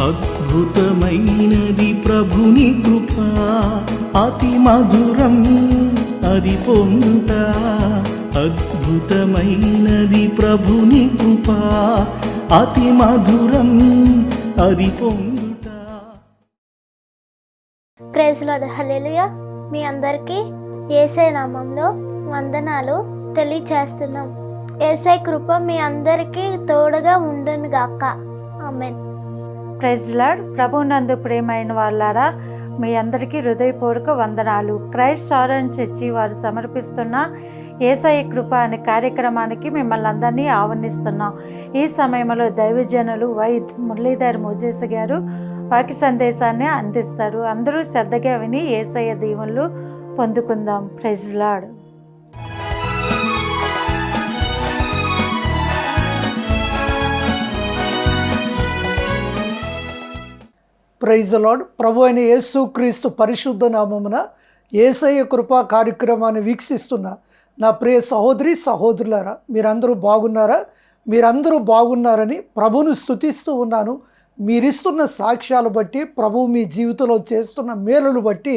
అద్భుతమైనది ప్రభుని కృప. అతి మధురం అది పొందుట. అద్భుతమైనది ప్రభుని కృప. అతి మధురం అది పొందుట. ప్రైజ్ లార్డ్ మీ అందరికీ ఏసై నామంలో వందనాలు తెలియచేస్తున్నాం. ఏసై కృప మీ అందరికీ తోడుగా ఉండను గాక ఆమెన్. ప్రైజ్ లాడ్ ప్రభు నందు ప్రేమైన వాళ్ళారా మీ అందరికీ హృదయపూర్వక వందనాలు. క్రైస్ట్ సారన్ చర్చి వారు సమర్పిస్తున్న ఏసఐ కృప అనే కార్యక్రమానికి మిమ్మల్ని అందరినీ ఆహ్వానిస్తున్నాం. ఈ సమయంలో దైవజనులు వై మురళీధర్ మోజేస్ గారు వాక్య సందేశాన్ని అందిస్తారు. అందరూ శ్రద్ధగా విని ఏసయ్య దీవులు పొందుకుందాం. ప్రైజ్ ప్రైజ్ లాడ్ ప్రభు అయిన యేసు క్రీస్తు పరిశుద్ధ నామమున ఏసయ్య కృపా కార్యక్రమాన్ని వీక్షిస్తున్న నా ప్రియ సహోదరి సహోదరులారా మీరందరూ బాగున్నారా? మీరందరూ బాగున్నారని ప్రభును స్తుతిస్తూ ఉన్నాను. మీరిస్తున్న సాక్ష్యాలు బట్టి ప్రభు మీ జీవితంలో చేస్తున్న మేలును బట్టి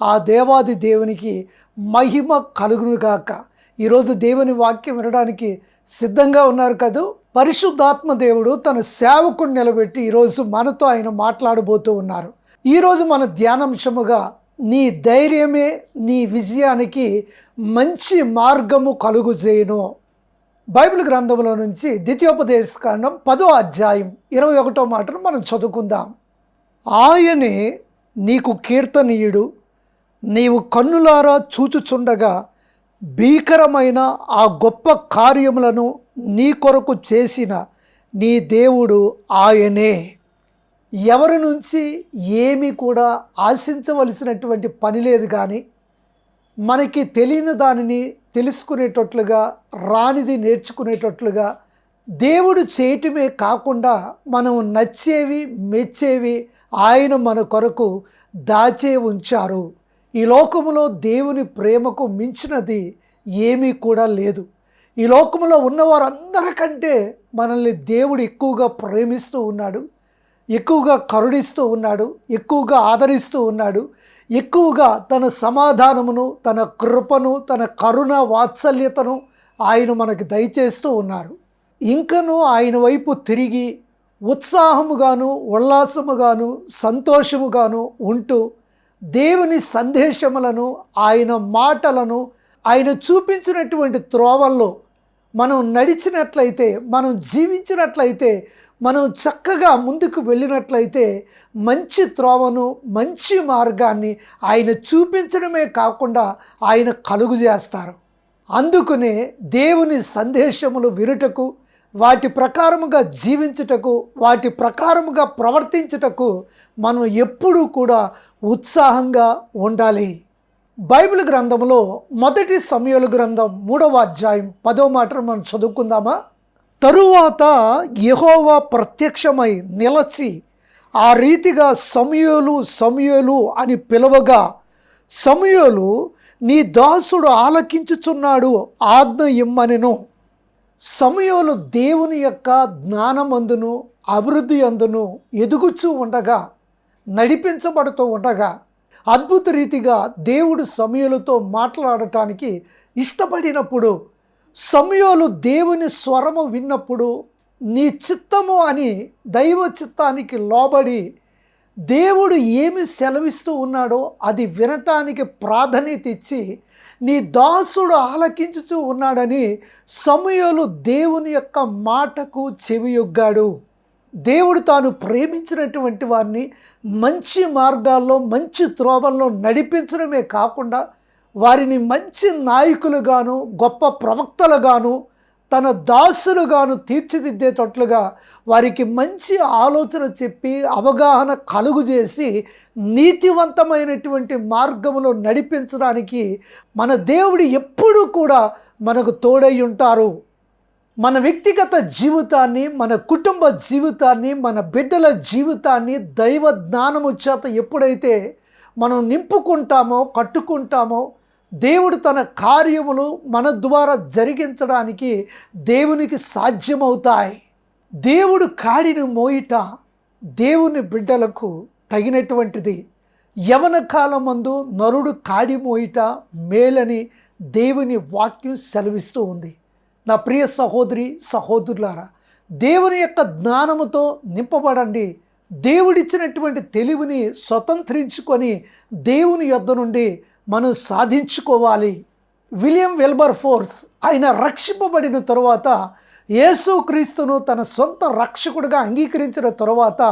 ఆ దేవాది దేవునికి మహిమ కలుగునుగాక ఈరోజు దేవుని వాక్యం వినడానికి సిద్ధంగా ఉన్నారు కదూ? పరిశుద్ధాత్మ దేవుడు తన సేవకుడు నిలబెట్టి ఈరోజు మనతో ఆయన మాట్లాడబోతూ ఉన్నారు. ఈరోజు మన ధ్యానాంశముగా నీ ధైర్యమే నీ విజయానికి మంచి మార్గము కలుగు చేయను బైబిల్ గ్రంథంలో నుంచి ద్వితీయోపదేశకాండం పదో అధ్యాయం ఇరవై ఒకటో మాటను మనం చదువుకుందాం. ఆయనే నీకు కీర్తనీయుడు నీవు కన్నులారా చూచుచుండగా భీకరమైన ఆ గొప్ప కార్యములను నీ కొరకు చేసిన నీ దేవుడు ఆయనే. ఎవరి నుంచి ఏమీ కూడా ఆశించవలసినటువంటి పని లేదు కానీ మనకి తెలియని దానిని తెలుసుకునేటట్లుగా రానిది నేర్చుకునేటట్లుగా దేవుడు చేయటమే కాకుండా మనం నచ్చేవి మెచ్చేవి ఆయన మన కొరకు దాచే ఉంచారు. ఈ లోకములో దేవుని ప్రేమకు మించినది ఏమీ కూడా లేదు. ఈ లోకములో ఉన్నవారందరికంటే మనల్ని దేవుడు ఎక్కువగా ప్రేమిస్తూ ఉన్నాడు ఎక్కువగా కరుణిస్తూ ఉన్నాడు ఎక్కువగా ఆదరిస్తూ ఉన్నాడు ఎక్కువగా తన సమాధానమును తన కృపను తన కరుణ వాత్సల్యతను ఆయన మనకు దయచేస్తూ ఉన్నారు. ఇంకనూ ఆయన వైపు తిరిగి ఉత్సాహముగాను ఉల్లాసముగాను సంతోషముగాను ఉంటూ దేవుని సందేశములను ఆయన మాటలను ఆయన చూపించినటువంటి త్రోవల్లో మనం నడిచినట్లయితే మనం జీవించినట్లయితే మనం చక్కగా ముందుకు వెళ్ళినట్లయితే మంచి త్రోవను మంచి మార్గాన్ని ఆయన చూపించడమే కాకుండా ఆయన కలుగు చేస్తారు. అందుకునే దేవుని సందేశములు వినుటకు వాటి ప్రకారముగా జీవించుటకు వాటి ప్రకారముగా ప్రవర్తించుటకు మనం ఎప్పుడూ కూడా ఉత్సాహంగా ఉండాలి. బైబిల్ గ్రంథంలో మొదటి సమయలు గ్రంథం మూడవ అధ్యాయం పదో మాట మనం చదువుకుందామా? తరువాత యహోవా ప్రత్యక్షమై నిలచి ఆ రీతిగా సమయోలు సమయోలు అని పిలవగా సమయోలు నీ దాసుడు ఆలకించుచున్నాడు ఆజ్ఞ ఇమ్మనెను. సమయోలు దేవుని యొక్క జ్ఞానమందును అభివృద్ధి అందును ఎదుగుచూ ఉండగా నడిపించబడుతూ ఉండగా అద్భుత రీతిగా దేవుడు సమయలతో మాట్లాడటానికి ఇష్టపడినప్పుడు సమయాలు దేవుని స్వరము విన్నప్పుడు నీ చిత్తము అని దైవ చిత్తానికి లోబడి దేవుడు ఏమి సెలవిస్తూ ఉన్నాడో అది వినటానికి ప్రాధాన్యత ఇచ్చి నీ దాసుడు ఆలకించుచూ ఉన్నాడని సమయలు దేవుని యొక్క మాటకు చెవియొగ్గాడు. దేవుడు తాను ప్రేమించినటువంటి వారిని మంచి మార్గాల్లో మంచి త్రోవల్లో నడిపించడమే కాకుండా వారిని మంచి నాయకులుగాను గొప్ప ప్రవక్తలుగాను తన దాసులుగాను తీర్చిదిద్దేటట్లుగా వారికి మంచి ఆలోచన చెప్పి అవగాహన కలుగు చేసి నీతివంతమైనటువంటి మార్గంలో నడిపించడానికి మన దేవుడు ఎప్పుడూ కూడా మనకు తోడై ఉంటారు. మన వ్యక్తిగత జీవితాన్ని మన కుటుంబ జీవితాన్ని మన బిడ్డల జీవితాన్ని దైవ జ్ఞానము చేత ఎప్పుడైతే మనం నింపుకుంటామో కట్టుకుంటామో దేవుడు తన కార్యములు మన ద్వారా జరిగించడానికి దేవునికి సాధ్యమవుతాయి. దేవుడు కాడిని మోయిట దేవుని బిడ్డలకు తగినటువంటిది. యవన కాలమందు నరుడు కాడి మోయిట మేలని దేవుని వాక్యం సెలవిస్తూ ఉంది. నా ప్రియ సహోదరి సహోదరులారా దేవుని యొక్క జ్ఞానముతో నింపబడండి. దేవుడిచ్చినటువంటి తెలివిని స్వతంత్రించుకొని దేవుని యొద్ద నుండి మనం సాధించుకోవాలి. విలియం వెల్బర్ ఫోర్స్ ఆయన రక్షింపబడిన తరువాత యేసుక్రీస్తును తన సొంత రక్షకుడిగా అంగీకరించిన తరువాత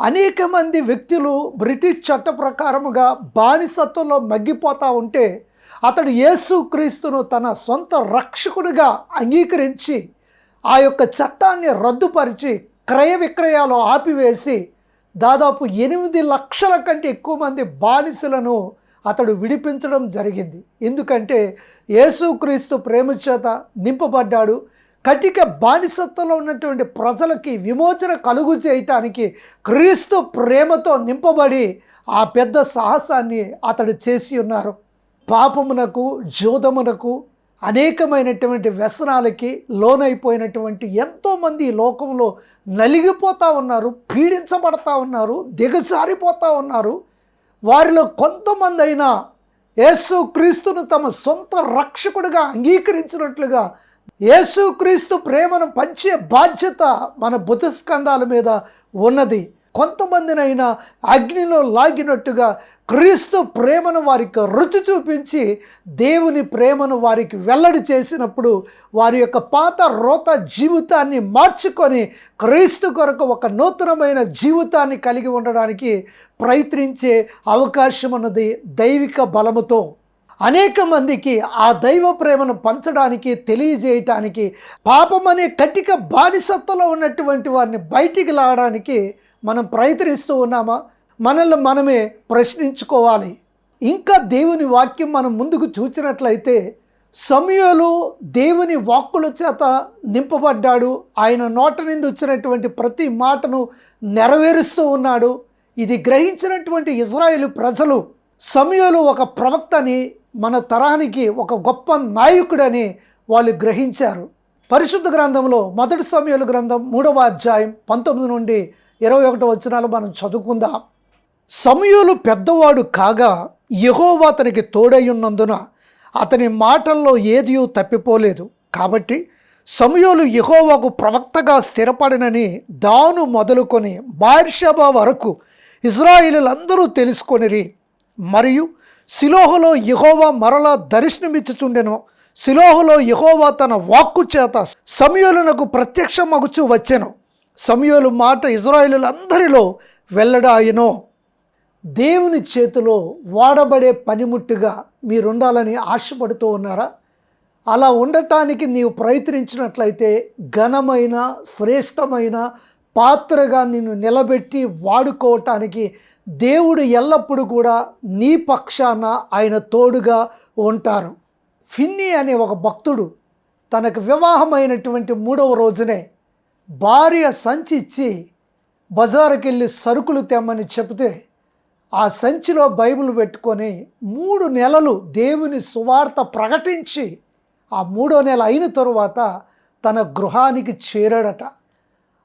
అనేక మంది వ్యక్తులు బ్రిటిష్ చట్ట ప్రకారముగా బానిసత్వంలో మగ్గిపోతూ ఉంటే అతడు యేసుక్రీస్తును తన సొంత రక్షకుడిగా అంగీకరించి ఆ యొక్క చట్టాన్ని రద్దుపరిచి క్రయ విక్రయాలు ఆపివేసి దాదాపు ఎనిమిది లక్షల కంటే ఎక్కువ మంది బానిసలను అతడు విడిపించడం జరిగింది. ఎందుకంటే యేసుక్రీస్తు ప్రేమ చేత నింపబడ్డాడు. కటిక బానిసత్వంలో ఉన్నటువంటి ప్రజలకి విమోచన కలుగు చేయటానికి క్రీస్తు ప్రేమతో నింపబడి ఆ పెద్ద సాహసాన్ని అతడు చేసి ఉన్నారు. పాపమునకు జోదమునకు అనేకమైనటువంటి వ్యసనాలకి లోనైపోయినటువంటి ఎంతోమంది ఈ లోకంలో నలిగిపోతూ ఉన్నారు పీడించబడతా ఉన్నారు దిగజారిపోతూ ఉన్నారు. వారిలో కొంతమంది అయినా యేసుక్రీస్తును తమ సొంత రక్షకుడిగా అంగీకరించినట్లుగా యేసుక్రీస్తు ప్రేమను పంచే బాధ్యత మన బుధస్కంధాల మీద ఉన్నది. కొంతమందినైనా అగ్నిలో లాగినట్టుగా క్రీస్తు ప్రేమను వారికి రుచి చూపించి దేవుని ప్రేమను వారికి వెల్లడి చేసినప్పుడు వారి యొక్క పాత రోత జీవితాన్ని మార్చుకొని క్రీస్తు కొరకు ఒక నూతనమైన జీవితాన్ని కలిగి ఉండడానికి ప్రయత్నించే అవకాశం అన్నది దైవిక బలముతో. అనేక మందికి ఆ దైవ ప్రేమను పంచడానికి తెలియజేయటానికి పాపం అనే కటిక బానిసత్తులో ఉన్నటువంటి వారిని బయటికి లాగడానికి మనం ప్రయత్నిస్తూ ఉన్నామా? మనల్ని మనమే ప్రశ్నించుకోవాలి. ఇంకా దేవుని వాక్యం మనం ముందుకు చూసినట్లయితే సమయంలో దేవుని వాక్కుల చేత నింపబడ్డాడు. ఆయన నోట నుండి వచ్చినటువంటి ప్రతి మాటను నెరవేరుస్తూ ఉన్నాడు. ఇది గ్రహించినటువంటి ఇజ్రాయేల్ ప్రజలు సమయంలో ఒక ప్రవక్తని మన తరానికి ఒక గొప్ప నాయకుడని వాళ్ళు గ్రహించారు. పరిశుద్ధ గ్రంథంలో మొదటి సమయాల గ్రంథం మూడవ అధ్యాయం పంతొమ్మిది నుండి ఇరవై ఒకటి వచనాలు మనం చదువుకుందాం. సమయులు పెద్దవాడు కాగా యహోవా అతనికి తోడయ్యున్నందున అతని మాటల్లో ఏదీ తప్పిపోలేదు. కాబట్టి సమయోలు యహోవాకు ప్రవక్తగా స్థిరపడినని దాను మొదలుకొని బార్షబా వరకు ఇజ్రాయిలందరూ తెలుసుకొనిరి. మరియు సిలోహలో యహోవా మరలా దర్శనమిచ్చుచుండెను. సిలోహలో యహోవా తన వాక్కు చేత సమయోలునకు ప్రత్యక్షమగుచూ వచ్చెను. సమయోలు మాట ఇజ్రాయిలందరిలో వెళ్ళడాయనో దేవుని చేతిలో వాడబడే పనిముట్టుగా మీరుండాలని ఆశపడుతూ ఉన్నారా? అలా ఉండటానికి నీవు ప్రయత్నించినట్లయితే ఘనమైన శ్రేష్టమైన పాత్రగా నిన్ను నిలబెట్టి వాడుకోవటానికి దేవుడు ఎల్లప్పుడూ కూడా నీ పక్షాన ఆయన తోడుగా ఉంటారు. ఫిన్ని అనే ఒక భక్తుడు తనకు వివాహమైనటువంటి మూడవ రోజునే భార్య సంచి ఇచ్చి బజారుకి వెళ్ళి సరుకులు తెమ్మని చెబితే ఆ సంచిలో బైబిల్ పెట్టుకొని మూడు నెలలు దేవుని సువార్త ప్రకటించి ఆ మూడో నెల అయిన తరువాత తన గృహానికి చేరాడట.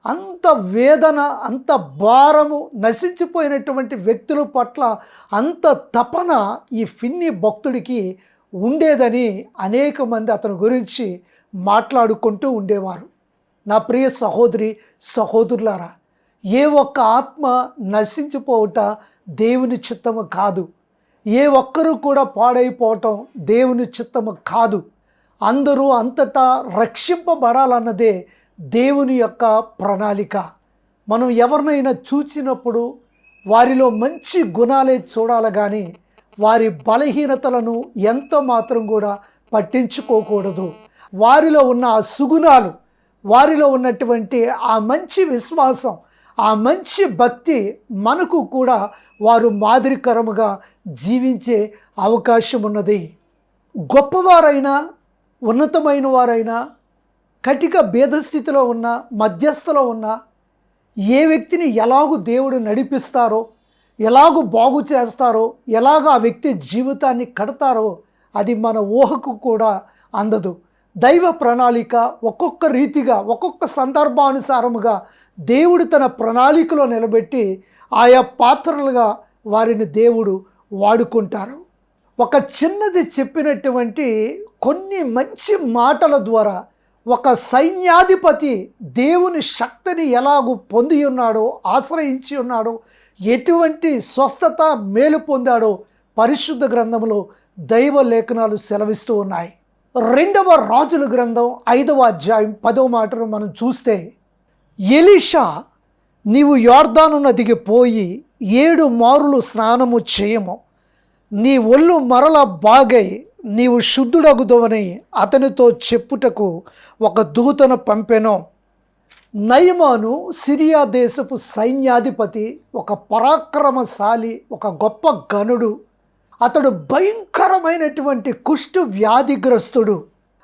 అంత వేదన అంత భారము నశించిపోయినటువంటి వ్యక్తుల పట్ల అంత తపన ఈ ఫిన్ని భక్తుడికి ఉండేదని అనేక మంది అతని గురించి మాట్లాడుకుంటూ ఉండేవారు. నా ప్రియ సహోదరి సహోదరులారా ఏ ఒక్క ఆత్మ నశించిపోవట దేవుని చిత్తము కాదు. ఏ ఒక్కరూ కూడా పాడైపోవటం దేవుని చిత్తము కాదు. అందరూ అంతటా రక్షింపబడాలన్నదే దేవుని యొక్క ప్రణాళిక. మనం ఎవరినైనా చూచినప్పుడు వారిలో మంచి గుణాలే చూడాలి కానీ వారి బలహీనతలను ఎంత మాత్రం కూడా పట్టించుకోకూడదు. వారిలో ఉన్న ఆ సుగుణాలు వారిలో ఉన్నటువంటి ఆ మంచి విశ్వాసం ఆ మంచి భక్తి మనకు కూడా వారు మాదిరికరముగా జీవించే అవకాశం ఉన్నది గొప్పవారైనా ఉన్నతమైన వారైనా కటిక భేదస్థితిలో ఉన్న మధ్యస్థలో ఉన్న ఏ వ్యక్తిని ఎలాగూ దేవుడు నడిపిస్తారో ఎలాగూ బాగు చేస్తారో ఎలాగ ఆ వ్యక్తి జీవితాన్ని కడతారో అది మన ఊహకు కూడా అందదు. దైవ ప్రణాళిక ఒక్కొక్క రీతిగా ఒక్కొక్క సందర్భానుసారముగా దేవుడు తన ప్రణాళికలో నిలబెట్టి ఆయా పాత్రలుగా వారిని దేవుడు వాడుకుంటారు. ఒక చిన్నది చెప్పినటువంటి కొన్ని మంచి మాటల ద్వారా ఒక సైన్యాధిపతి దేవుని శక్తిని ఎలాగూ పొంది ఉన్నాడో ఆశ్రయించి ఉన్నాడో ఎటువంటి స్వస్థత మేలు పొందాడో పరిశుద్ధ గ్రంథంలో దైవ లేఖనాలు సెలవిస్తూ ఉన్నాయి. రెండవ రాజుల గ్రంథం ఐదవ అధ్యాయం పదవ మాటను మనం చూస్తే ఎలీషా నీవు యోర్ధాను నదికి పోయి ఏడు మారులు స్నానము చేయము. నీ ఒళ్ళు మరల బాగై నీవు శుద్ధుడగుదవని అతనితో చెప్పుటకు ఒక దూతను పంపెను. నయమాను సిరియా దేశపు సైన్యాధిపతి ఒక పరాక్రమశాలి ఒక గొప్ప గనుడు అతడు భయంకరమైనటువంటి కుష్టు వ్యాధిగ్రస్తుడు.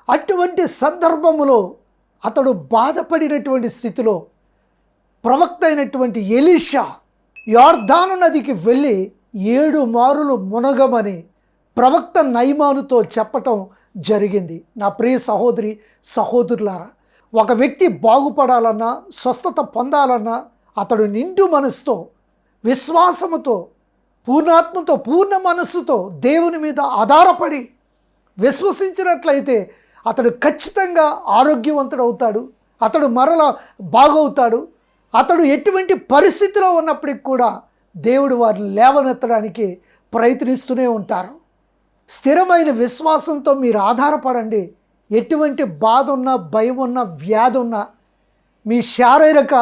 అటువంటి సందర్భములో అతడు బాధపడినటువంటి స్థితిలో ప్రవక్త అయినటువంటి ఎలీషా యార్ధాను నదికి వెళ్ళి ఏడు మారులు మునగమని ప్రవక్త నైమానుతో చెప్పటం జరిగింది. నా ప్రియ సహోదరి సహోదరులారా ఒక వ్యక్తి బాగుపడాలన్నా స్వస్థత పొందాలన్నా అతడు నిండు మనసుతో విశ్వాసముతో పూర్ణాత్మతో పూర్ణ మనస్సుతో దేవుని మీద ఆధారపడి విశ్వసించినట్లయితే అతడు ఖచ్చితంగా ఆరోగ్యవంతుడు అవుతాడు అతడు మరల బాగవుతాడు అతడు ఎటువంటి పరిస్థితిలో ఉన్నప్పటికి కూడా దేవుడు వారిని లేవనెత్తడానికి ప్రయత్నిస్తూనే ఉంటారు. స్థిరమైన విశ్వాసంతో మీరు ఆధారపడండి. ఎటువంటి బాధ ఉన్నా భయం ఉన్నా వ్యాధి ఉన్నా మీ శారీరక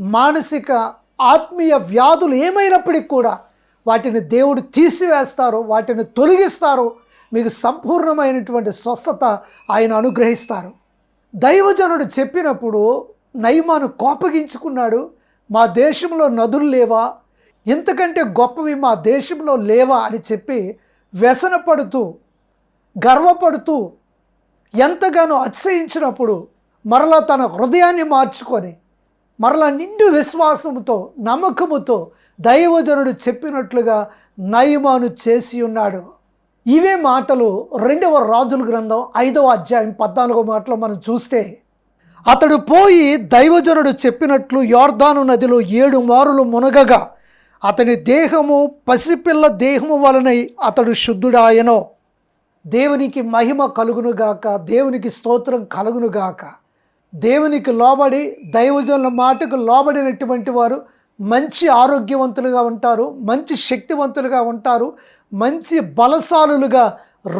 మానసిక ఆత్మీయ వ్యాధులు ఏమైనప్పటికీ కూడా వాటిని దేవుడు తీసివేస్తారు వాటిని తొలగిస్తారు మీకు సంపూర్ణమైనటువంటి స్వస్థత ఆయన అనుగ్రహిస్తారు. దైవజనుడు చెప్పినప్పుడు నయమాను కోపగించుకున్నాడు మా దేశంలో నదులు లేవా? ఇంతకంటే గొప్పవి మా దేశంలో లేవా? అని చెప్పి వ్యసనపడుతూ గర్వపడుతూ ఎంతగానో అతిశయించినప్పుడు మరలా తన హృదయాన్ని మార్చుకొని మరలా నిండు విశ్వాసముతో నమ్మకముతో దైవజనుడు చెప్పినట్లుగా నయమాను చేసి ఉన్నాడు. ఇవే మాటలు రెండవ రాజుల గ్రంథం ఐదవ అధ్యాయం పద్నాలుగో మాటలో మనం చూస్తే అతడు పోయి దైవజనుడు చెప్పినట్లు యోర్దాను నదిలో ఏడు మారులు మునగగా అతని దేహము పసిపిల్ల దేహము వలనై అతడు శుద్ధుడాయనో. దేవునికి మహిమ కలుగునుగాక దేవునికి స్తోత్రం కలుగునుగాక. దేవునికి లోబడి దైవజనుల మాటకు లోబడినటువంటి వారు మంచి ఆరోగ్యవంతులుగా ఉంటారు మంచి శక్తివంతులుగా ఉంటారు మంచి బలశాలులుగా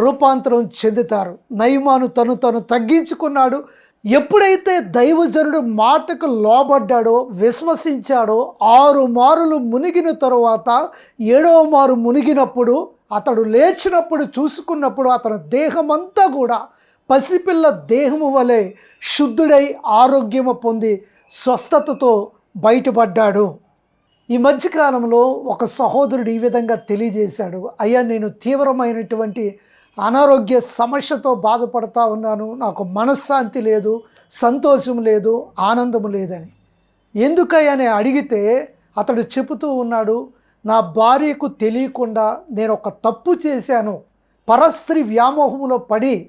రూపాంతరం చెందుతారు. నయమాను తను తను తగ్గించుకున్నాడు. ఎప్పుడైతే దైవజనుడు మాటకు లోబడ్డాడో విశ్వసించాడో ఆరు మారులు మునిగిన తరువాత ఏడవ మారు మునిగినప్పుడు అతడు లేచినప్పుడు చూసుకున్నప్పుడు అతని దేహమంతా కూడా పసిపిల్ల దేహము వలె శుద్ధుడై ఆరోగ్యము పొంది స్వస్థతతో బయటపడ్డాడు. ఈ మధ్యకాలంలో ఒక సహోదరుడు ఈ విధంగా తెలియజేశాడు. అయ్యా నేను తీవ్రమైనటువంటి అనారోగ్య సమస్యతో బాధపడతా ఉన్నాను. నాకు మనశ్శాంతి లేదు సంతోషం లేదు ఆనందం లేదని. ఎందుకయ్యని అడిగితే అతడు చెబుతూ ఉన్నాడు నా భార్యకు తెలియకుండా నేను ఒక తప్పు చేశాను. పరస్త్రీ వ్యామోహంలో పడి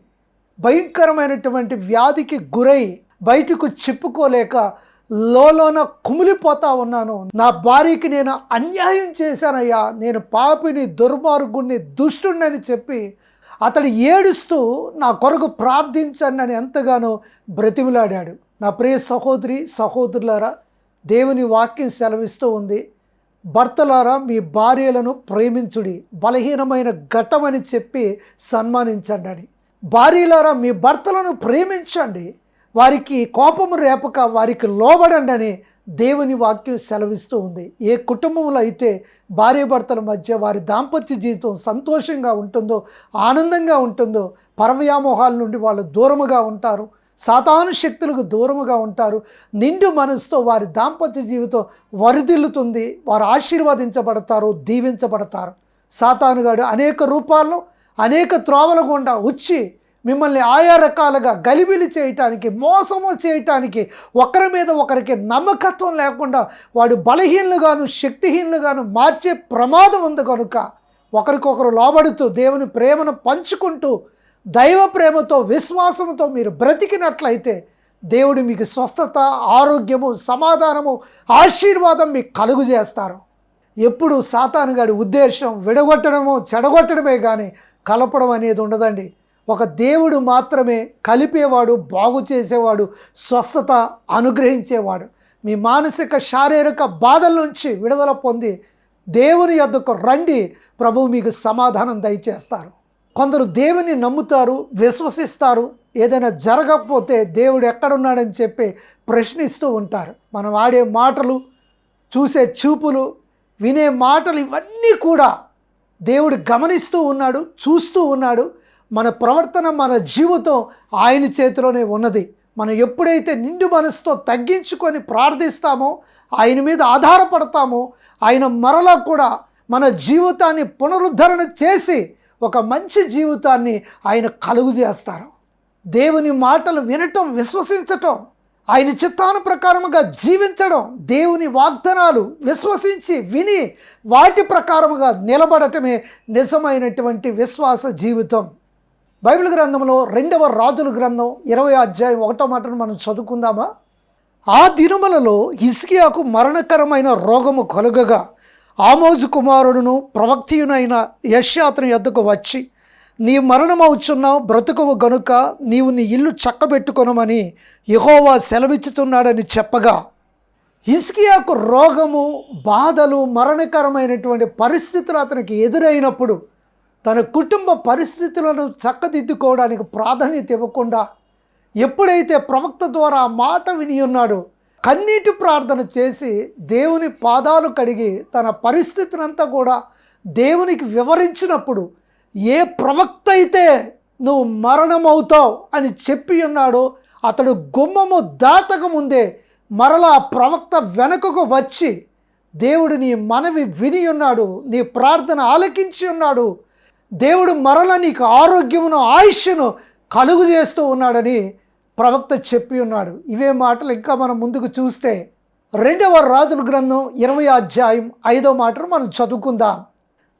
భయంకరమైనటువంటి వ్యాధికి గురై బయటకు చెప్పుకోలేక లోలోన కుమిలిపోతా ఉన్నాను. నా భార్యకి నేను అన్యాయం చేశానయ్యా. నేను పాపిని దుర్మార్గుణ్ణి దుష్టుణ్ణని చెప్పి అతడు ఏడుస్తూ నా కొరకు ప్రార్థించండి అని ఎంతగానో బ్రతిమిలాడాడు. నా ప్రియ సహోదరి సహోదరులారా దేవుని వాక్యం సెలవిస్తూ ఉంది. భర్తలారా మీ భార్యలను ప్రేమించుడి బలహీనమైన ఘట్టమని చెప్పి సన్మానించండి అని. భార్యలారా మీ భర్తలను ప్రేమించండి. వారికి కోపము రేపక వారికి లోబడండి అని దేవుని వాక్యం సెలవిస్తూ ఉంది. ఏ కుటుంబంలో అయితే భార్యాభర్తల మధ్య వారి దాంపత్య జీవితం సంతోషంగా ఉంటుందో ఆనందంగా ఉంటుందో పరవ్యామోహాల నుండి వాళ్ళు దూరముగా ఉంటారు. సాతాను శక్తులకు దూరముగా ఉంటారు. నిండు మనసుతో వారి దాంపత్య జీవితం వరిదిల్లుతుంది. వారు ఆశీర్వదించబడతారు దీవించబడతారు. సాతానుగాడు అనేక రూపాల్లో అనేక త్రోవల గుండా వచ్చి మిమ్మల్ని ఆయా రకాలుగా గలిబిలి చేయటానికి మోసము చేయటానికి ఒకరి మీద ఒకరికి నమ్మకత్వం లేకుండా వాడు బలహీనులుగాను శక్తిహీనులుగాను మార్చే ప్రమాదం ఉంది కనుక ఒకరికొకరు లోబడుతూ దేవుని ప్రేమను పంచుకుంటూ దైవ ప్రేమతో విశ్వాసంతో మీరు బ్రతికినట్లయితే దేవుడు మీకు స్వస్థత ఆరోగ్యము సమాధానము ఆశీర్వాదం మీకు కలుగు చేస్తారు. ఎప్పుడు సాతానుగాడి ఉద్దేశం విడగొట్టడము చెడగొట్టడమే కానీ కలపడం అనేది ఉండదండి. ఒక దేవుడు మాత్రమే కలిపేవాడు బాగు చేసేవాడు స్వస్థత అనుగ్రహించేవాడు. మీ మానసిక శారీరక బాధల నుంచి విడుదల పొంది దేవుని యొద్దకు రండి ప్రభువు మీకు సమాధానం దయచేస్తారు. కొందరు దేవుని నమ్ముతారు విశ్వసిస్తారు ఏదైనా జరగకపోతే దేవుడు ఎక్కడున్నాడని చెప్పి ప్రశ్నిస్తూ ఉంటారు. మనం ఆడే మాటలు చూసే చూపులు వినే మాటలు ఇవన్నీ కూడా దేవుడు గమనిస్తూ ఉన్నాడు చూస్తూ ఉన్నాడు. మన ప్రవర్తన మన జీవితం ఆయన చేతిలోనే ఉన్నది. మనం ఎప్పుడైతే నిండు మనసుతో తగ్గించుకొని ప్రార్థిస్తామో ఆయన మీద ఆధారపడతామో ఆయన మరలా కూడా మన జీవితాన్ని పునరుద్ధరణ చేసి ఒక మంచి జీవితాన్ని ఆయన కలుగు చేస్తారు. దేవుని మాటలు వినటం విశ్వసించటం ఆయన చిత్తాను ప్రకారముగా జీవించడం దేవుని వాగ్దానాలు విశ్వసించి విని వాటి ప్రకారముగా నిలబడటమే నిజమైనటువంటి విశ్వాస జీవితం. బైబిల్ గ్రంథంలో రెండవ రాజుల గ్రంథం ఇరవై అధ్యాయం ఒకటో మాటను మనం చదువుకుందామా? ఆ దినములలో ఇస్కియాకు మరణకరమైన రోగము కలుగగా ఆమోజు కుమారుడును ప్రవక్తియునైన యశ్యాతను యొద్దకు వచ్చి నీ మరణమవుచున్నావు బ్రతుకువు గనుక నీవు నీ ఇల్లు చక్కబెట్టుకొనమని యహోవా సెలవిచ్చుతున్నాడని చెప్పగా హిస్కియాకు రోగము బాధలు మరణకరమైనటువంటి పరిస్థితులు అతనికి ఎదురైనప్పుడు తన కుటుంబ పరిస్థితులను చక్కదిద్దుకోవడానికి ప్రాధాన్యత ఇవ్వకుండా ఎప్పుడైతే ప్రవక్త ద్వారా ఆ మాట విని ఉన్నాడో కన్నీటి ప్రార్థన చేసి దేవుని పాదాలు కడిగి తన పరిస్థితినంతా కూడా దేవునికి వివరించినప్పుడు ఏ ప్రవక్త అయితే నువ్వు మరణమవుతావు అని చెప్పి ఉన్నాడో అతడు గుమ్మము దాటక ముందే మరలా ప్రవక్త వెనుకకు వచ్చి దేవుడు నీ మనవి విని ఉన్నాడు నీ ప్రార్థన ఆలకించి ఉన్నాడు. దేవుడు మరల నీకు ఆరోగ్యమును ఆయుష్ను కలుగు చేస్తూ ఉన్నాడని ప్రవక్త చెప్పి ఉన్నాడు. ఇవే మాటలు ఇంకా మనం ముందుకు చూస్తే రెండవ రాజుల గ్రంథం ఇరవై అధ్యాయం ఐదో మాటను మనం చదువుకుందాం.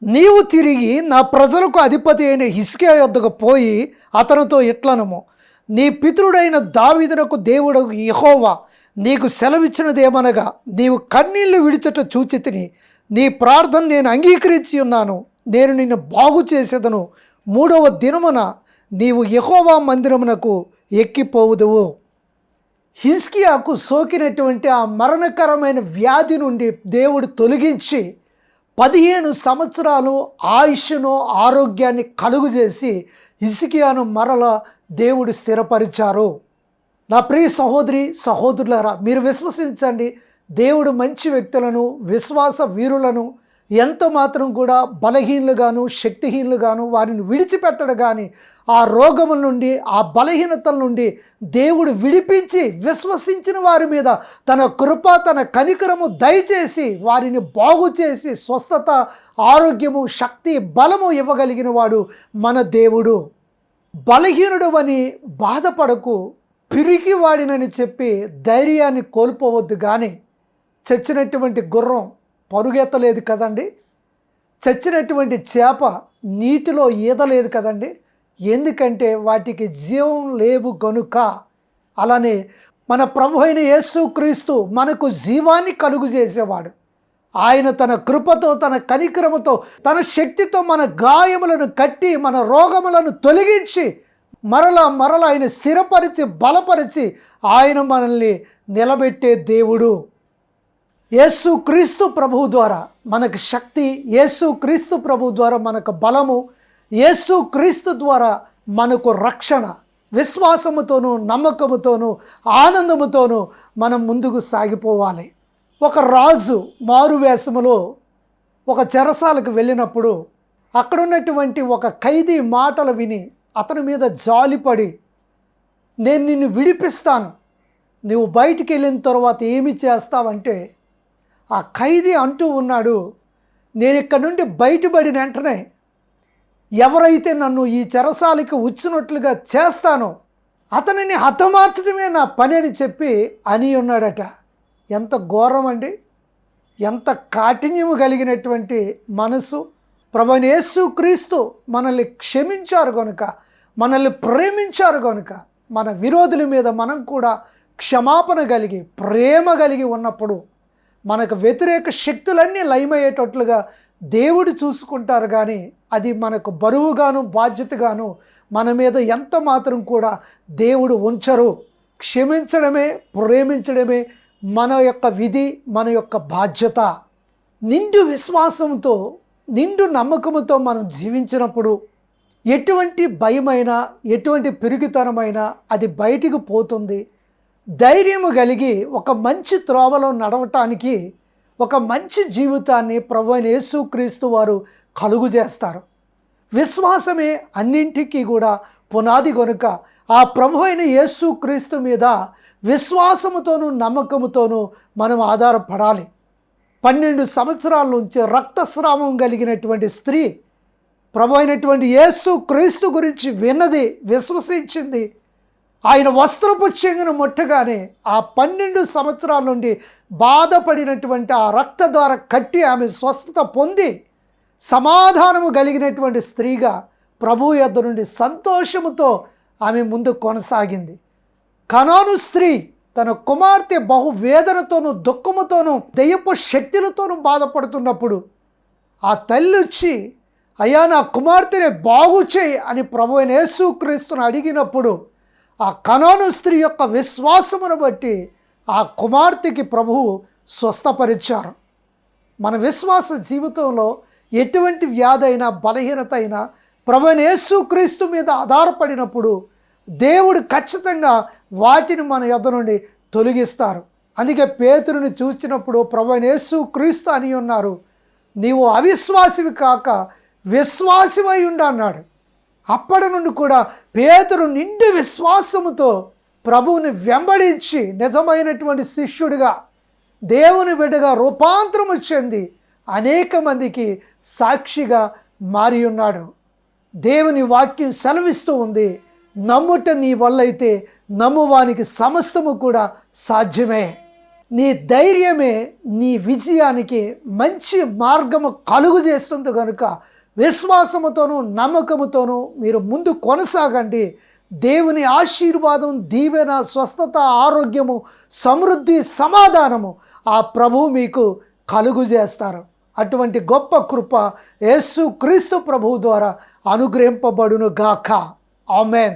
నీవు తిరిగి నా ప్రజలకు అధిపతి అయిన హిస్కియా యొద్దకు పోయి అతనితో ఇట్లనము. నీ పితృడైన దావీదునకు దేవుడు యహోవా నీకు సెలవిచ్చినదేమనగా నీవు కన్నీళ్ళు విడిచట చూచి తిని నీ ప్రార్థన నేను అంగీకరించి ఉన్నాను. నేను నిన్ను బాగు చేసేదను. మూడవ దినమున నీవు యహోవా మందిరమునకు ఎక్కిపోవుదువు. హిస్కియాకు సోకినటువంటి ఆ మరణకరమైన వ్యాధి నుండి దేవుడు తొలగించి పదిహేను సంవత్సరాలు ఆయుష్ను ఆరోగ్యాన్ని కలుగు చేసి ఇసుకియాను మరల దేవుడు స్థిరపరిచారు. నా ప్రియ సహోదరి సహోదరులారా మీరు విశ్వసించండి. దేవుడు మంచి వ్యక్తులను విశ్వాస వీరులను ఎంత మాత్రం కూడా బలహీనులుగాను శక్తిహీనులుగాను వారిని విడిచిపెట్టడు కానీ ఆ రోగముల నుండి ఆ బలహీనతల నుండి దేవుడు విడిపించి విశ్వసించిన వారి మీద తన కృప తన కనికరము దయచేసి వారిని బాగు చేసి స్వస్థత ఆరోగ్యము శక్తి బలము ఇవ్వగలిగిన వాడు మన దేవుడు. బలహీనుడు అని బాధపడకు పిరికి వాడినని చెప్పి ధైర్యాన్ని కోల్పోవద్దు కానీ చచ్చినటువంటి గుర్రం పరుగెత్తలేదు కదండి. చచ్చినటువంటి చేప నీటిలో ఈదలేదు కదండి. ఎందుకంటే వాటికి జీవం లేవు గనుక. అలానే మన ప్రభు అయిన యేసుక్రీస్తు మనకు జీవాన్ని కలుగు చేసేవాడు. ఆయన తన కృపతో తన కనిక్రమతో తన శక్తితో మన గాయములను కట్టి మన రోగములను తొలగించి మరలా మరలా ఆయన స్థిరపరిచి బలపరిచి ఆయన మనల్ని నిలబెట్టే దేవుడు. యేసు క్రీస్తు ప్రభు ద్వారా మనకు శక్తి యేసు క్రీస్తు ప్రభు ద్వారా మనకు బలము యేసు క్రీస్తు ద్వారా మనకు రక్షణ విశ్వాసముతోనూ నమ్మకముతోనూ ఆనందముతోనూ మనం ముందుకు సాగిపోవాలి. ఒక రాజు మారువేషములో ఒక చెరసాలకు వెళ్ళినప్పుడు అక్కడున్నటువంటి ఒక ఖైదీ మాటలు విని అతని మీద జాలిపడి నేను నిన్ను విడిపిస్తాను. నువ్వు బయటికి వెళ్ళిన తర్వాత ఏమి చేస్తావంటే ఆ ఖైదీ అంటూ ఉన్నాడు నేను ఇక్కడ నుండి బయటపడిన వెంటనే ఎవరైతే నన్ను ఈ చెరసాలకి వచ్చినట్లుగా చేస్తానో అతనిని హతమార్చడమే నా పని అని చెప్పి అని ఉన్నాడట. ఎంత ఘోరం అండి ఎంత కాఠిన్యము కలిగినటువంటి మనసు. ప్రభనేసు క్రీస్తు మనల్ని క్షమించారు కనుక మనల్ని ప్రేమించారు కనుక మన విరోధుల మీద మనం కూడా క్షమాపణ కలిగి ప్రేమ కలిగి ఉన్నప్పుడు మనకు వ్యతిరేక శక్తులన్నీ లయమయ్యేటట్లుగా దేవుడు చూసుకుంటారు కానీ అది మనకు బరువుగాను బాధ్యతగాను మన మీద ఎంత మాత్రం కూడా దేవుడు ఉంచరు. క్షమించడమే ప్రేమించడమే మన యొక్క విధి మన యొక్క బాధ్యత. నిండు విశ్వాసంతో నిండు నమ్మకంతో మనం జీవించినప్పుడు ఎటువంటి భయమైనా ఎటువంటి పెరుగుతనమైనా అది బయటికి పోతుంది. ధైర్యము కలిగి ఒక మంచి త్రోవలో నడవటానికి ఒక మంచి జీవితాన్ని ప్రభు యేసుక్రీస్తు వారు కలుగు చేస్తారు. విశ్వాసమే అన్నింటికీ కూడా పునాది గనుక ఆ ప్రభు అయిన యేసుక్రీస్తు మీద విశ్వాసముతోనూ నమ్మకముతోనూ మనం ఆధారపడాలి. పన్నెండు సంవత్సరాల నుంచి రక్తస్రావం కలిగినటువంటి స్త్రీ ప్రభు అయినటువంటి యేసు క్రీస్తు గురించి విన్నది విశ్వసించింది ఆయన వస్త్రపు చెంగును ముట్టగానే ఆ పన్నెండు సంవత్సరాల నుండి బాధపడినటువంటి ఆ రక్త ద్వారా కట్టి ఆమె స్వస్థత పొంది సమాధానము కలిగినటువంటి స్త్రీగా ప్రభు యొద్ద నుండి సంతోషముతో ఆమె ముందు కొనసాగింది. కనాను స్త్రీ తన కుమార్తె బహు వేదనతోనూ దుఃఖముతోనూ దెయ్యపు శక్తులతోనూ బాధపడుతున్నప్పుడు ఆ తల్లి వచ్చి అయ్యా నా కుమార్తెని బాగు చేయి అని ప్రభు అయిన యేసుక్రీస్తును అడిగినప్పుడు ఆ కనాను స్త్రీ యొక్క విశ్వాసమును బట్టి ఆ కుమార్తెకి ప్రభువు స్వస్థపరిచారు. మన విశ్వాస జీవితంలో ఎటువంటి వ్యాధి అయినా బలహీనత అయినా ప్రభనేసు క్రీస్తు మీద ఆధారపడినప్పుడు దేవుడు ఖచ్చితంగా వాటిని మన యొద్ద నుండి తొలగిస్తారు. అందుకే పేతురుని చూసినప్పుడు ప్రభనేసు క్రీస్తు అని ఉన్నారు నీవు అవిశ్వాసివి కాక విశ్వాసివై ఉండు అన్నాడు. అప్పటి నుండి కూడా పేతురు నిండి విశ్వాసముతో ప్రభువుని వెంబడించి నిజమైనటువంటి శిష్యుడిగా దేవుని బిడ్డగా రూపాంతరము చెంది అనేక మందికి సాక్షిగా మారి ఉన్నాడు. దేవుని వాక్యం సెలవిస్తూ ఉంది నమ్ముట నీ వల్లైతే నమ్మువానికి సమస్తము కూడా సాధ్యమే. నీ ధైర్యమే నీ విజయానికి మంచి మార్గము కలుగు చేస్తుంది కనుక విశ్వాసముతోనూ నమ్మకముతోనూ మీరు ముందు కొనసాగండి. దేవుని ఆశీర్వాదం దీవెన స్వస్థత ఆరోగ్యము సమృద్ధి సమాధానము ఆ ప్రభువు మీకు కలుగు చేస్తారు. అటువంటి గొప్ప కృప యేసు క్రీస్తు ప్రభువు ద్వారా అనుగ్రహింపబడును గాక ఆమెన్.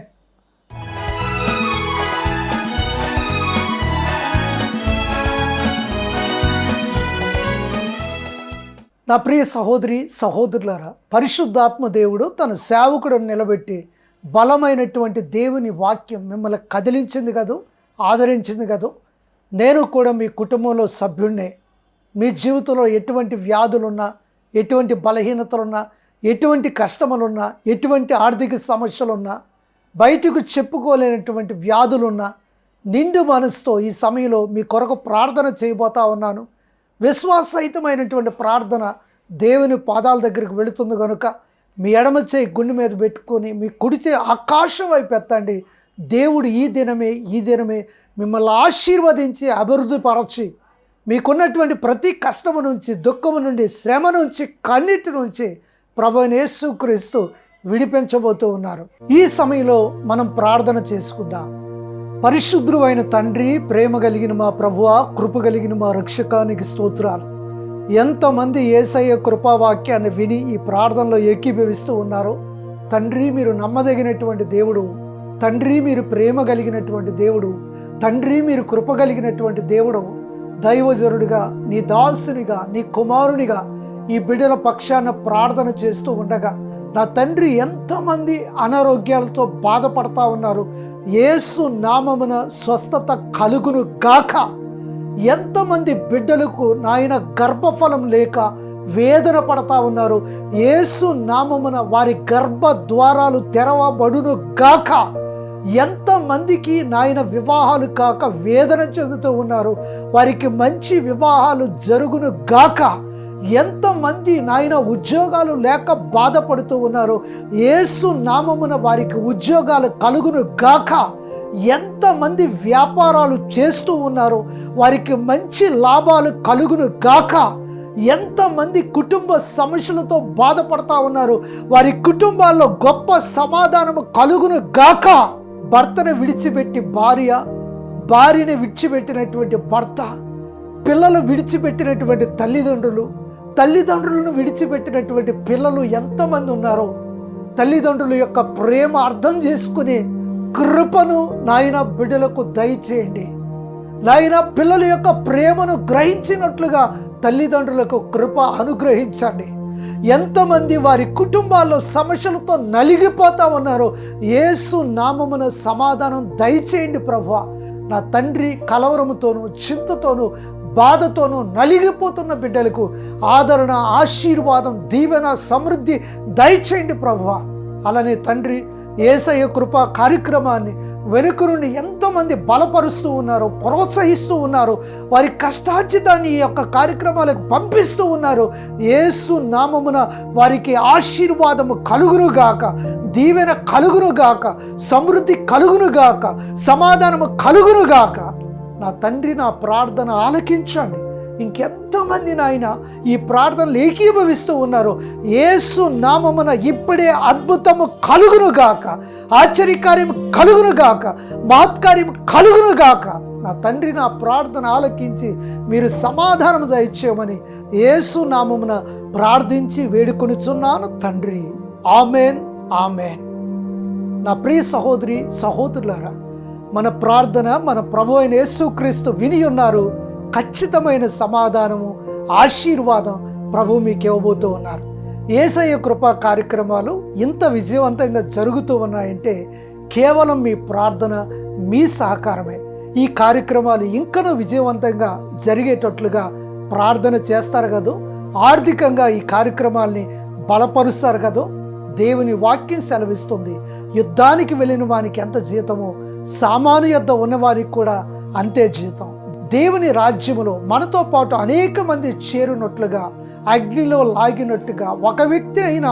నా ప్రియ సహోదరి సహోదరులారా పరిశుద్ధాత్మ దేవుడు తన సేవకుడును నిలబెట్టి బలమైనటువంటి దేవుని వాక్యం మిమ్మల్ని కదిలించింది కదూ ఆదరించింది కదూ. నేను కూడా మీ కుటుంబంలో సభ్యుణ్ణే. మీ జీవితంలో ఎటువంటి వ్యాధులున్నా ఎటువంటి బలహీనతలున్నా ఎటువంటి కష్టములున్నా ఎటువంటి ఆర్థిక సమస్యలున్నా బయటకు చెప్పుకోలేనటువంటి వ్యాధులున్నా నిండు మనసుతో ఈ సమయంలో మీ కొరకు ప్రార్థన చేయబోతా ఉన్నాను. విశ్వాసహితమైనటువంటి ప్రార్థన దేవుని పాదాల దగ్గరికి వెళుతుంది కనుక మీ ఎడమ చేయి గుండె మీద పెట్టుకొని మీ కుడి చేయి ఆకాశం వైపు ఎత్తండి. దేవుడు ఈ దినమే ఈ దినమే మిమ్మల్ని ఆశీర్వదించి అభివృద్ధిపరచి మీకున్నటువంటి ప్రతి కష్టము నుంచి దుఃఖము నుండి శ్రమ నుంచి కన్నిటి నుంచి ప్రభు యేసుక్రీస్తు విడిపించబోతూ ఉన్నారు. ఈ సమయంలో మనం ప్రార్థన చేసుకుందాం. పరిశుద్ధుడు అయిన తండ్రి ప్రేమ కలిగిన మా ప్రభువ కృప కలిగిన మా రక్షకానికి స్తోత్రాలు. ఎంతమంది ఏసయ్య కృపావాక్యాన్ని విని ఈ ప్రార్థనలో ఏకీభవిస్తూ ఉన్నారో తండ్రి మీరు నమ్మదగినటువంటి దేవుడు తండ్రి మీరు ప్రేమ కలిగినటువంటి దేవుడు తండ్రి మీరు కృప కలిగినటువంటి దేవుడు దైవజనుడిగా నీ దాసునిగా నీ కుమారునిగా ఈ బిడ్డల పక్షాన ప్రార్థన చేస్తూ ఉండగా నా తండ్రి ఎంతమంది అనారోగ్యాలతో బాధపడతా ఉన్నారు. ఏసు నామమున స్వస్థత కలుగును గాక. ఎంతమంది బిడ్డలకు నాయన గర్భఫలం లేక వేదన పడతా ఉన్నారు. ఏసు నామమున వారి గర్భ ద్వారాలు తెరవబడును గాక. ఎంతమందికి నాయన వివాహాలు కాక వేదన చెందుతూ ఉన్నారు. వారికి మంచి వివాహాలు జరుగును గాక. ఎంతమంది నాయన ఉద్యోగాలు లేక బాధపడుతూ ఉన్నారు ఏసు నామమున వారికి ఉద్యోగాలు కలుగును గాక. ఎంతమంది వ్యాపారాలు చేస్తూ ఉన్నారు వారికి మంచి లాభాలు కలుగును గాక. ఎంతమంది కుటుంబ సమస్యలతో బాధపడతా ఉన్నారు వారి కుటుంబాల్లో గొప్ప సమాధానము కలుగును గాక. భర్తను విడిచిపెట్టి భార్య భార్యని విడిచిపెట్టినటువంటి భర్త పిల్లలు విడిచిపెట్టినటువంటి తల్లిదండ్రులు తల్లిదండ్రులను విడిచిపెట్టినటువంటి పిల్లలు ఎంతమంది ఉన్నారో తల్లిదండ్రుల యొక్క ప్రేమ అర్థం చేసుకునే కృపను నాయన బిడ్డలకు దయచేయండి. నాయన పిల్లల యొక్క ప్రేమను గ్రహించినట్లుగా తల్లిదండ్రులకు కృప అనుగ్రహించండి. ఎంతమంది వారి కుటుంబాల్లో సమస్యలతో నలిగిపోతా ఉన్నారో ఏసు నామమున సమాధానం దయచేయండి ప్రభు నా తండ్రి కలవరముతోనూ చింతతోనూ బాధతోనూ నలిగిపోతున్న బిడ్డలకు ఆదరణ ఆశీర్వాదం దీవెన సమృద్ధి దయచేయండి ప్రభువ. అలానే తండ్రి ఏసయ్య కృప కార్యక్రమాన్ని వెనుక నుండి ఎంతోమంది బలపరుస్తూ ఉన్నారు ప్రోత్సహిస్తూ ఉన్నారు వారి కష్టార్జితాన్ని ఈ యొక్క కార్యక్రమాలకు పంపిస్తూ ఉన్నారు. ఏసు నామమున వారికి ఆశీర్వాదము కలుగునుగాక దీవెన కలుగునుగాక సమృద్ధి కలుగునుగాక సమాధానము కలుగునుగాక. నా తండ్రి నా ప్రార్థన ఆలకించండి. ఇంకెంతమంది నాయన ఈ ప్రార్థనలు ఏకీభవిస్తూ ఉన్నారు యేసు నామమున ఇప్పుడే అద్భుతము కలుగునుగాక ఆశ్చర్యకార్యం కలుగునుగాక మహత్కార్యం కలుగునుగాక నా తండ్రి నా ప్రార్థన ఆలకించి మీరు సమాధానం దయచేయమని ఏసు నామమున ప్రార్థించి వేడుకొనుచున్నాను తండ్రి. Amen amen. నా ప్రియ సహోదరి సహోదరులారా మన ప్రార్థన మన ప్రభు అయిన యేసుక్రీస్తు విని ఉన్నారు. ఖచ్చితమైన సమాధానము ఆశీర్వాదం ప్రభు మీకు ఇవ్వబోతూ ఉన్నారు. ఏసయ్య కృపా కార్యక్రమాలు ఇంత విజయవంతంగా జరుగుతూ ఉన్నాయంటే కేవలం మీ ప్రార్థన మీ సహకారమే. ఈ కార్యక్రమాలు ఇంకనూ విజయవంతంగా జరిగేటట్లుగా ప్రార్థన చేస్తారు కదూ. ఆర్థికంగా ఈ కార్యక్రమాల్ని బలపరుస్తారు కదా. దేవుని వాక్యం సెలవిస్తుంది. యుద్ధానికి వెళ్ళిన వానికి ఎంత జీతమో సామాను యుద్ధ ఉన్నవారికి కూడా అంతే జీతం. దేవుని రాజ్యములో మనతో పాటు అనేక మంది చేరునట్లుగా అగ్నిలో లాగినట్టుగా ఒక వ్యక్తి అయినా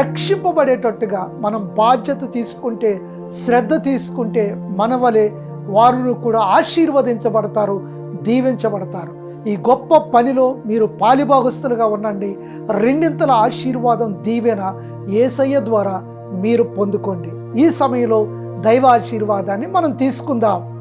రక్షింపబడేటట్టుగా మనం బాధ్యత తీసుకుంటే శ్రద్ధ తీసుకుంటే మన వలె వారు కూడా ఆశీర్వదించబడతారు దీవించబడతారు. ఈ గొప్ప పనిలో మీరు పాలిభాగస్తులుగా ఉండండి. రెండింతల ఆశీర్వాదం దీవెన ఏసయ్య ద్వారా మీరు పొందుకోండి. ఈ సమయంలో దైవ ఆశీర్వాదాన్ని మనం తీసుకుందాం.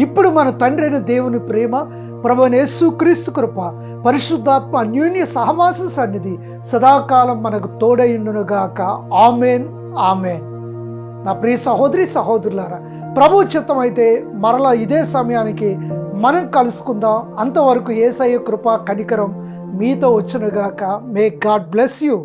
ఇప్పుడు మన తండ్రి అయిన దేవుని ప్రేమ ప్రభునేసు క్రీస్తు కృప పరిశుద్ధాత్మ అన్యోన్య సహవాస సన్నిధి సదాకాలం మనకు తోడైండునుగాక ఆమెన్ ఆమెన్. నా ప్రియ సహోదరి సహోదరులారా ప్రభు చిత్తం అయితే మరలా ఇదే సమయానికి మనం కలుసుకుందాం. అంతవరకు ఏసయ్య కృప కనికరం మీతో వచ్చునుగాక. May God bless you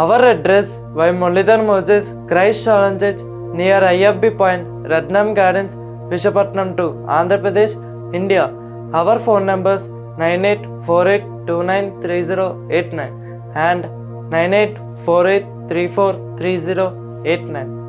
our address Y Muralidhar Moses Christ challenges near IFB point Ratnam gardens Visakhapatnam to Andhra Pradesh India Our phone numbers 9848293089 and 9848343089.